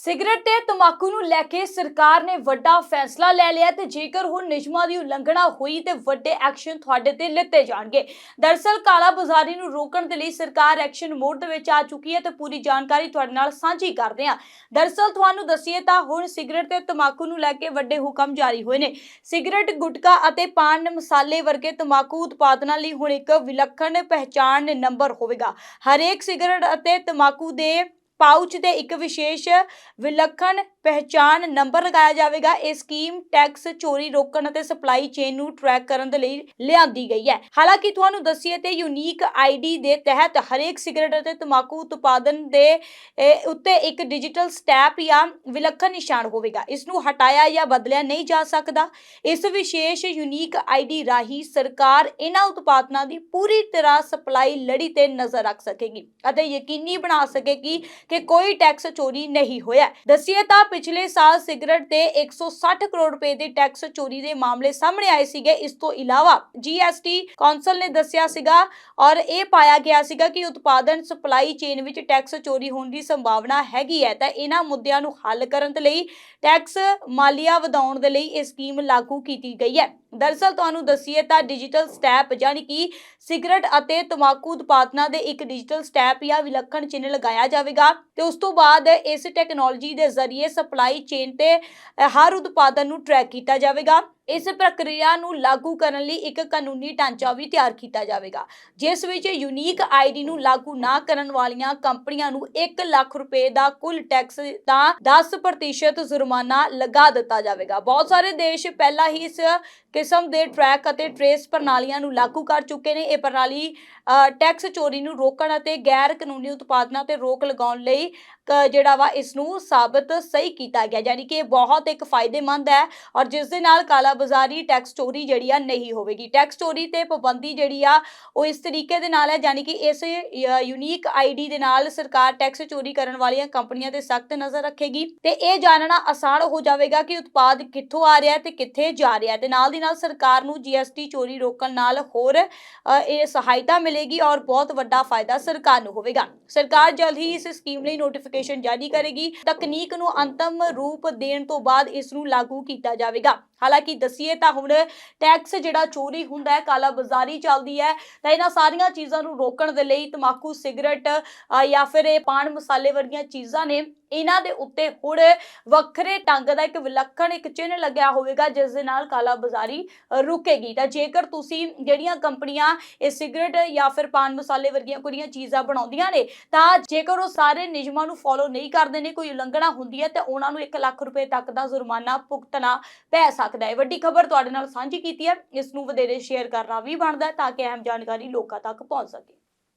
Cigarette ਤੇ ਤਮਾਕੂ ਨੂੰ ਲੈ ਕੇ ਸਰਕਾਰ ਨੇ ਵੱਡਾ ਫੈਸਲਾ ਲੈ ਲਿਆ ਤੇ ਜੇਕਰ ਹੁਣ ਨਿਯਮਾਂ ਦੀ ਉਲੰਘਣਾ ਹੋਈ ਤੇ ਵੱਡੇ ਐਕਸ਼ਨ ਤੁਹਾਡੇ ਤੇ ਲਿੱਤੇ ਜਾਣਗੇ। ਦਰਸਲ ਕਾਲਾ ਬਾਜ਼ਾਰੀ ਨੂੰ ਰੋਕਣ ਦੇ ਲਈ ਸਰਕਾਰ ਐਕਸ਼ਨ ਮੋਡ ਦੇ ਵਿੱਚ ਆ ਚੁੱਕੀ ਹੈ ਤੇ ਪੂਰੀ ਜਾਣਕਾਰੀ ਤੁਹਾਡੇ ਨਾਲ ਸਾਂਝੀ ਕਰਦੇ ਹਾਂ। ਦਰਸਲ ਤੁਹਾਨੂੰ ਦਸੀਏ ਤਾਂ ਹੁਣ ਸਿਗਰਟ ਤੇ ਤਮਾਕੂ ਨੂੰ ਲੈ ਕੇ ਵੱਡੇ ਹੁਕਮ ਜਾਰੀ ਹੋਏ ਨੇ। ਸਿਗਰਟ, ਗੁਟਕਾ ਅਤੇ ਪਾਨ ਮਸਾਲੇ ਵਰਗੇ ਤਮਾਕੂ ਉਤਪਾਦਨਾਂ ਲਈ ਹੁਣ ਇੱਕ ਵਿਲੱਖਣ ਪਹਿਚਾਣ ਨੰਬਰ ਹੋਵੇਗਾ। ਹਰੇਕ ਸਿਗਰਟ ਅਤੇ ਤਮਾਕੂ ਦੇ ਪਾਊਚ ਤੇ ਇੱਕ ਵਿਸ਼ੇਸ਼ ਵਿਲੱਖਣ ਪਹਿਚਾਣ ਨੰਬਰ ਲਗਾਇਆ ਜਾਵੇਗਾ। ਇਹ ਸਕੀਮ ਟੈਕਸ, ਚੋਰੀ ਰੋਕਣ ਅਤੇ ਸਪਲਾਈ ਚੇਨ ਨੂੰ ਟਰੈਕ ਕਰਨ ਦੇ ਲਈ ਲਿਆਂਦੀ ਗਈ ਹੈ। ਹਾਲਾਂਕਿ ਤੁਹਾਨੂੰ ਦੱਸੀਏ ਤੇ ਯੂਨੀਕ ਆਈਡੀ ਦੇ ਤਹਿਤ ਹਰੇਕ ਸਿਗਰਟ ਅਤੇ ਤਮਾਕੂ ਉਤਪਾਦਨ ਦੇ ਉੱਤੇ ਇੱਕ ਡਿਜੀਟਲ ਸਟੈਪ ਜਾਂ ਵਿਲੱਖਣ ਨਿਸ਼ਾਨ ਹੋਵੇਗਾ। ਇਸ ਨੂੰ ਹਟਾਇਆ ਜਾਂ ਬਦਲਿਆ ਨਹੀਂ ਜਾ ਸਕਦਾ। ਇਸ ਵਿਸ਼ੇਸ਼ ਯੂਨੀਕ ਆਈਡੀ ਰਾਹੀਂ ਸਰਕਾਰ ਇਹਨਾਂ ਉਤਪਾਦਨਾਂ ਦੀ ਪੂਰੀ ਤਰ੍ਹਾਂ ਸਪਲਾਈ ਲੜੀ ਤੇ ਨਜ਼ਰ ਰੱਖ ਸਕੇਗੀ ਅਤੇ ਯਕੀਨੀ ਬਣਾ ਸਕੇਗੀ ਕਿ ਕੋਈ ਟੈਕਸ ਚੋਰੀ ਨਹੀਂ ਹੋਇਆ। ਹੈ। ਦੱਸੀਏ ਤਾਂ ਪਿਛਲੇ ਸਾਲ ਸਿਗਰਟ ਤੇ 160 ਕਰੋੜ ਰੁਪਏ ਦੇ ਟੈਕਸ ਚੋਰੀ ਦੇ ਮਾਮਲੇ ਸਾਹਮਣੇ ਆਏ ਸੀਗੇ। ਇਸ ਤੋਂ ਇਲਾਵਾ ਜੀਐਸਟੀ ਕੌਂਸਲ ਨੇ ਦੱਸਿਆ ਸੀਗਾ ਔਰ ਇਹ ਪਾਇਆ ਗਿਆ ਸੀਗਾ ਕਿ ਉਤਪਾਦਨ ਸਪਲਾਈ ਚੇਨ ਵਿੱਚ ਟੈਕਸ ਚੋਰੀ ਹੋਣ ਦੀ ਸੰਭਾਵਨਾ ਹੈਗੀ ਹੈ। ਤਾਂ ਇਹਨਾਂ ਮੁੱਦਿਆਂ ਨੂੰ ਹੱਲ ਕਰਨ ਦੇ ਲਈ ਟੈਕਸ ਮਾਲੀਆ ਵਧਾਉਣ ਦੇ ਲਈ ਇਹ ਸਕੀਮ ਲਾਗੂ ਕੀਤੀ ਗਈ ਹੈ। ਦਰਸਲ ਤੁਹਾਨੂੰ ਦੱਸੀਏ ਤਾਂ ਡਿਜੀਟਲ ਸਟੈਪ ਯਾਨੀ ਕਿ ਸਿਗਰਟ ਅਤੇ ਤਮਾਕੂ ਉਤਪਾਦਨਾਂ ਦੇ ਇੱਕ ਡਿਜੀਟਲ ਸਟੈਪ ਜਾਂ ਵਿਲੱਖਣ ਚਿੰਨ੍ਹ ਲਗਾਇਆ ਜਾਵੇਗਾ ਤੇ ਉਸ ਤੋਂ ਬਾਅਦ ਇਸ ਟੈਕਨੋਲੋਜੀ ਦੇ ਜ਼ਰੀਏ ਸਪਲਾਈ ਚੇਨ ਤੇ ਹਰ ਉਤਪਾਦਨ ਨੂੰ ਟਰੈਕ ਕੀਤਾ ਜਾਵੇਗਾ। ਇਸ ਪ੍ਰਕਿਰਿਆ ਨੂੰ ਲਾਗੂ ਕਰਨ ਲਈ ਇੱਕ ਕਾਨੂੰਨੀ ਢਾਂਚਾ ਵੀ ਤਿਆਰ ਕੀਤਾ ਜਾਵੇਗਾ, ਜਿਸ ਵਿੱਚ ਯੂਨੀਕ ਆਈਡੀ ਨੂੰ ਲਾਗੂ ਨਾ ਕਰਨ ਵਾਲੀਆਂ ਕੰਪਨੀਆਂ ਨੂੰ 1 ਲੱਖ ਰੁਪਏ ਦਾ ਕੁੱਲ ਟੈਕਸ ਤਾਂ 10% ਜੁਰਮਾਨਾ ਲਗਾ ਦਿੱਤਾ ਜਾਵੇਗਾ। ਬਹੁਤ ਸਾਰੇ ਦੇਸ਼ ਪਹਿਲਾਂ ਹੀ ਇਸ ਕਿਸਮ ਦੇ ਟਰੈਕ ਅਤੇ ਟਰੇਸ ਪ੍ਰਣਾਲੀਆਂ ਨੂੰ ਲਾਗੂ ਕਰ ਚੁੱਕੇ ਨੇ। ਇਹ ਪ੍ਰਣਾਲੀ ਟੈਕਸ ਚੋਰੀ ਨੂੰ ਰੋਕਣ ਅਤੇ ਗੈਰ ਕਾਨੂੰਨੀ ਉਤਪਾਦਨਾਂ ਤੇ ਰੋਕ ਲਗਾਉਣ ਲਈ ਕ- ਜਿਹੜਾ ਵਾ ਇਸ ਨੂੰ ਸਾਬਤ ਸਹੀ ਕੀਤਾ ਗਿਆ। ਯਾਨੀ ਕਿ ਇਹ ਬਹੁਤ ਇੱਕ ਫਾਇਦੇਮੰਦ ਹੈ ਔਰ ਜਿਸ ਦੇ ਨਾਲ ਕਾਲਾ ਬਾਜ਼ਾਰੀ ਟੈਕਸ ਚੋਰੀ ਜਿਹੜੀ ਆ ਨਹੀਂ ਹੋਵੇਗੀ। ਟੈਕਸ ਚੋਰੀ ਤੇ ਪਾਬੰਦੀ ਜਿਹੜੀ ਆ, ਉਹ ਇਸ ਤਰੀਕੇ ਦੇ ਨਾਲ ਹੈ, ਯਾਨੀ ਕਿ ਇਸ ਯੂਨੀਕ ਆਈਡੀ ਦੇ ਨਾਲ ਸਰਕਾਰ ਟੈਕਸ ਚੋਰੀ ਕਰਨ ਵਾਲੀਆਂ ਕੰਪਨੀਆਂ ਤੇ ਸਖਤ ਨਜ਼ਰ ਰੱਖੇਗੀ ਤੇ ਇਹ ਜਾਣਨਾ ਆਸਾਨ ਹੋ ਜਾਵੇਗਾ ਕਿ ਉਤਪਾਦ ਕਿੱਥੋਂ ਆ ਰਿਹਾ ਹੈ ਤੇ ਕਿੱਥੇ ਜਾ ਰਿਹਾ ਹੈ ਤੇ ਨਾਲ ਦੀ ਨਾਲ ਸਰਕਾਰ ਨੂੰ ਜੀਐਸਟੀ ਚੋਰੀ ਰੋਕਣ ਨਾਲ ਹੋਰ ਇਹ ਸਹਾਇਤਾ ਮਿਲੇਗੀ ਔਰ ਬਹੁਤ ਵੱਡਾ ਫਾਇਦਾ ਸਰਕਾਰ ਨੂੰ ਹੋਵੇਗਾ। ਸਰਕਾਰ ਜਲਦ ਹੀ ਇਸ ਸਕੀਮ ਲਈ ਨੋਟੀਫਿਕੇਸ਼ਨ ਜਾਰੀ ਕਰੇਗੀ। ਤਕਨੀਕ ਨੂੰ ਅੰਤਮ ਰੂਪ ਦੇਣ ਤੋਂ ਬਾਅਦ ਇਸ ਨੂੰ ਲਾਗੂ ਕੀਤਾ ਜਾਵੇਗਾ। ਹਾਲਾਂਕਿ ਦੱਸੀਏ ਤਾਂ ਹੁਣ ਟੈਕਸ ਜਿਹੜਾ ਚੋਰੀ ਹੁੰਦਾ ਹੈ, ਕਾਲਾ ਬਾਜ਼ਾਰੀ ਚੱਲਦੀ ਹੈ, ਤਾਂ ਇਹਨਾਂ ਸਾਰੀਆਂ ਚੀਜ਼ਾਂ ਨੂੰ ਰੋਕਣ ਦੇ ਲਈ ਤਮਾਕੂ ਸਿਗਰਟ ਜਾਂ ਫਿਰ ਇਹ ਪਾਨ ਮਸਾਲੇ ਵਰਗੀਆਂ ਚੀਜ਼ਾਂ ਨੇ ਇਹਨਾਂ ਦੇ ਉੱਤੇ ਹੁਣ ਵੱਖਰੇ ਢੰਗ ਦਾ ਇੱਕ ਵਿਲੱਖਣ ਇੱਕ ਚਿੰਨ੍ਹ ਲੱਗਿਆ ਹੋਵੇਗਾ, ਜਿਸ ਦੇ ਨਾਲ ਕਾਲਾ ਬਾਜ਼ਾਰੀ ਰੁਕੇਗੀ। ਤਾਂ ਜੇਕਰ ਤੁਸੀਂ ਜਿਹੜੀਆਂ ਕੰਪਨੀਆਂ, ਇਹ ਸਿਗਰਟ ਜਾਂ ਫਿਰ ਪਾਨ ਮਸਾਲੇ ਵਰਗੀਆਂ ਕੁੜੀਆਂ ਚੀਜ਼ਾਂ ਬਣਾਉਂਦੀਆਂ ਨੇ, ਤਾਂ ਜੇਕਰ ਉਹ ਸਾਰੇ ਨਿਯਮਾਂ ਨੂੰ ਫੋਲੋ ਨਹੀਂ ਕਰਦੇ ਨੇ, ਕੋਈ ਉਲੰਘਣਾ ਹੁੰਦੀ ਹੈ, ਤਾਂ ਉਹਨਾਂ ਨੂੰ 1 ਲੱਖ ਰੁਪਏ ਤੱਕ ਦਾ ਜੁਰਮਾਨਾ ਭੁਗਤਣਾ ਪੈ ਸਕਦਾ ਹੈ। ਵੱਡੀ ਖਬਰ ਤੁਹਾਡੇ ਨਾਲ ਸਾਂਝੀ ਕੀਤੀ ਹੈ, ਇਸ ਨੂੰ ਵਧੇਰੇ ਸ਼ੇਅਰ ਕਰਨਾ ਵੀ ਬਣਦਾ ਤਾਂ ਕਿ ਅਹਿਮ ਜਾਣਕਾਰੀ ਲੋਕਾਂ ਤੱਕ ਪਹੁੰਚ ਸਕੇ।